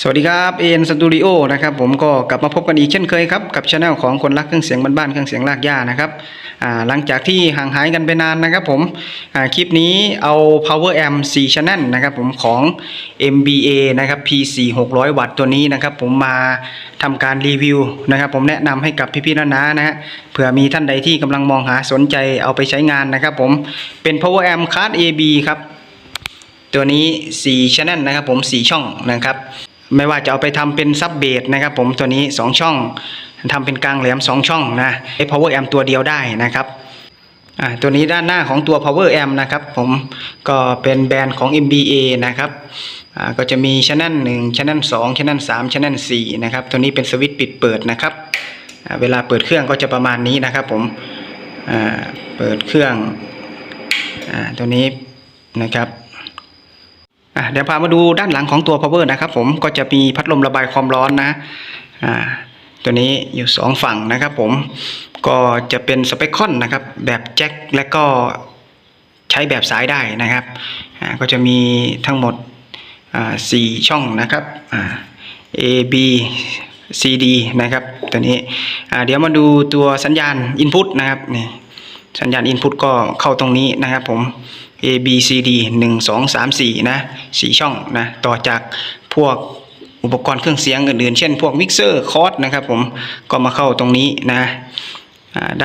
สวัสดีครับเอ็นสตูดิโอนะครับผมก็กลับมาพบกันอีกเช่นเคยครับกับช anel ของคนรักเครื่องเสียงบ้านๆเครื่องเสียงลากย่านะครับหลังจากที่ห่างหายกันไปนานนะครับผมคลิปนี้เอา power amp 4 channel นะครับผมของ MBA นะครับ PC 600 วัตต์ตัวนี้นะครับผมมาทำการรีวิวนะครับผมแนะนำให้กับพี่ๆน้าๆนะฮะเผื่อมีท่านใดที่กำลังมองหาสนใจเอาไปใช้งานนะครับผมเป็น power amp card AB ครับตัวนี้4 channel นะครับผม4ช่องนะครับ ไม่ว่าจะเอาไปทำเป็นซับเบสนะครับผมตัวนี้ 2 ช่องทำเป็นกลางแหลม 2 ช่องนะไอ้ power amp ตัวเดียวได้นะครับอ่าตัวนี้ด้านหน้าของตัว power amp นะครับผมก็เป็นแบรนด์ของ MBA นะครับอ่าก็จะมี channel 1 channel 2 channel 3 channel 4นลสี่นะครับตัวนี้เป็นสวิตช์ปิดเปิดนะครับอ่าเวลาเปิดเครื่องก็จะประมาณนี้นะครับผมอ่าเปิดเครื่องอ่าตัวนี้นะครับ เดี๋ยวพามาดูด้านหลังของตัว power นะครับผมก็จะมีพัดลมระบายความร้อนนะอ่าตัวนี้อยู่สองฝั่งนะครับผมก็จะเป็นสเปคคอนนะครับแบบแจ็คและก็ใช้แบบสายได้นะครับก็จะมีทั้งหมดสี่ช่องนะครับ A B C D นะครับตัวนี้เดี๋ยวมาดูตัวสัญญาณ input นะครับนี่ สัญญาณ input ก็เข้าตรงนี้นะครับผม A B C D 1 2 3 4 นะ4ช่องนะ ต่อจากพวกอุปกรณ์เครื่องเสียงอื่นๆ เช่นพวกมิกเซอร์คอร์ดนะครับผมก็มาเข้าตรงนี้นะ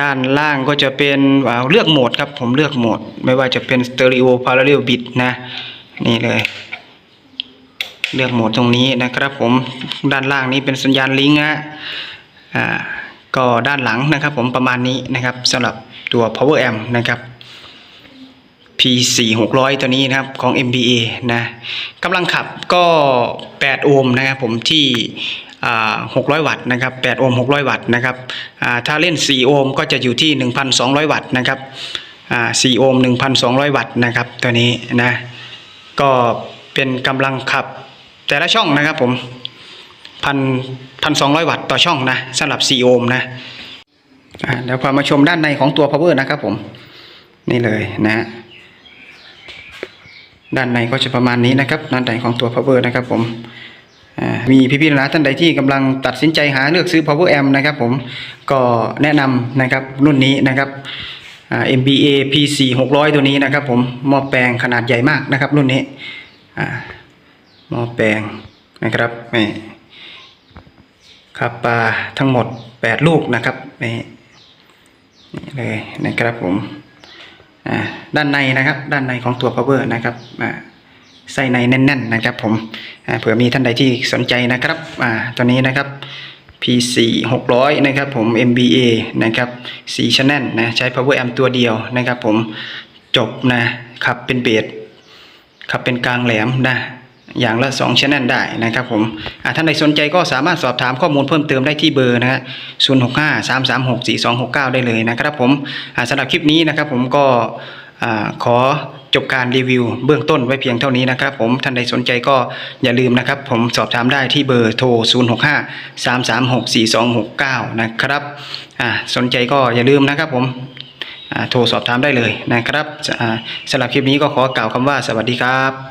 ด้านล่างก็จะเป็นเลือกโหมดครับผมเลือกโหมด ไม่ว่าจะเป็นสเตอริโอพาราเรลบิดนะ นี่เลย เลือกโหมดตรงนี้นะครับผมด้านล่างนี้เป็นสัญญาณลิงก์ฮะอ่า ก็ด้านหลังนะครับผมประมาณนี้นะครับสำหรับตัว power amp นะครับ P4 600 ตัวนี้นะครับของ MBA นะกำลังขับก็ 8 โอห์มนะครับผมที่600 วัตต์นะครับ 8 โอห์ม 600 วัตต์นะครับถ้าเล่น 4 โอห์มก็จะอยู่ที่ 1,200 วัตต์นะครับ4 โอห์ม 1,200 วัตต์นะครับตัวนี้นะ ก็เป็นกำลังขับแต่ละช่องนะครับผม พันพันสองร้อยวัตต์ต่อช่องนะสำหรับ4โอห์มนะเดี๋ยวพามาชมด้านในของตัว power นะครับผม นี่เลยนะด้านในก็จะประมาณนี้นะครับด้านในของตัว power นะครับผมมีพี่ๆนะท่านใดที่กำลังตัดสินใจหาเลือกซื้อ power amp นะครับผมก็แนะนำนะครับรุ่นนี้นะครับ MBA P4 600 ตัวนี้นะครับผมหม้อแปลงขนาดใหญ่มากนะครับ รุ่นนี้อ่าหม้อแปลงนะครับนี่ ครับปลาทั้งหมด 8 ลูกนะครับนี่นี่เลยนะครับผมอ่าด้านในนะครับ ด้านในของตัว power นะครับอ่าใส่ในแน่น ๆ นะครับ ผมอ่าเผื่อมีท่านใดที่สนใจนะครับอ่าตัวนี้นะครับ P4 600 นะครับผม MBA นะครับ4 channel นะใช้ power amp ตัวเดียวนะครับ ผมจบนะครับเป็นเบสขับเป็นกลางแหลมนะ อย่างละ2 channel ได้นะครับผมท่านใดสนใจก็สามารถสอบถามข้อมูลเพิ่มเติมได้ที่เบอร์นะฮะ065 336 4269ได้เลยนะครับผมอ่าสำหรับคลิปนี้นะครับผมก็ขอจบการรีวิวเบื้องต้นไว้เพียงเท่านี้นะครับผมท่านใดสนใจก็อย่าลืมนะครับ ผมสอบถามได้ที่เบอร์โทร 065 336 4269 นะครับอ่าสนใจก็อย่าลืมนะครับผมอ่าโทรสอบถามได้เลยนะครับอ่าสำหรับคลิปนี้ก็ขอกล่าวคำว่าสวัสดีครับ